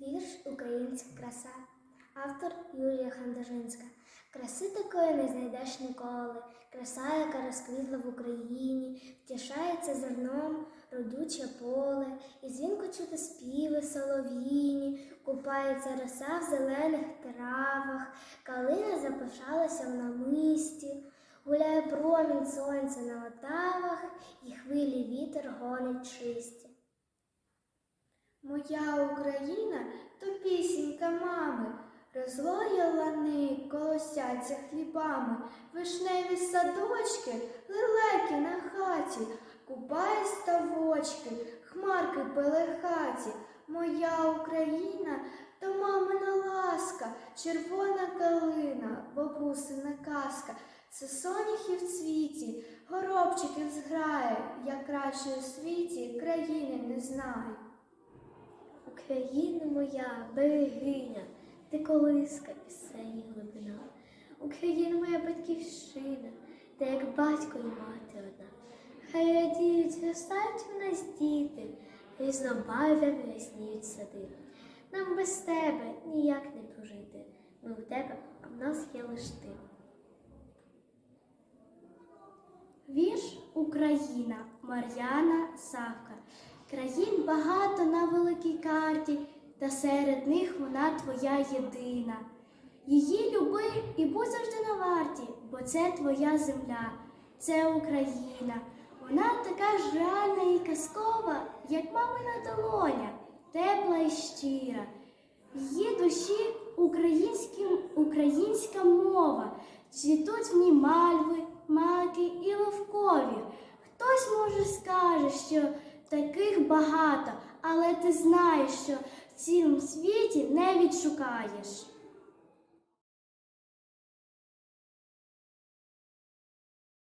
Вірш Українська краса. Автор Юлія Хандажинська. Краси такої не знайдеш ніколи. Краса, яка розквітла в Україні, втішається зерном родюче поле, і дзвінко чути співи солов'їні, купається роса в зелених травах, калина запишалася в намисті, гуляє промінь сонця на отавах, і хвилі вітер гонить чисті. Моя Україна то пісенька мами, розлоя лани колосяться хлібами, вишневі садочки, лелеки на хаті, купає ставочки, хмарки пелехаті. Моя Україна то мамина ласка, червона калина, бабусина казка. Це соняхи в цвіті, горобчики зграє, я краще у світі країни не знаю. Україна моя, берегиня, ти колиска пісень глибина. Україна моя батьківщина, та як батько і мати одна. Хай радіють, зростають в нас діти, різнобарв'ями ясніють сади. Нам без тебе ніяк не прожити. Ми в тебе, а в нас є лиш ти. Вірш Україна Мар'яна Савка. Країн багато на великій карті, та серед них вона твоя єдина. Її люби і будь завжди на варті, бо це твоя земля, це Україна. Вона така ж реальна і казкова, як мамина долоня, тепла і щира. Її душі українська мова, цвітуть в ній мальви, маки і ловкові. Хтось може скаже, що таких багато, але ти знаєш, що в цілому світі не відшукаєш.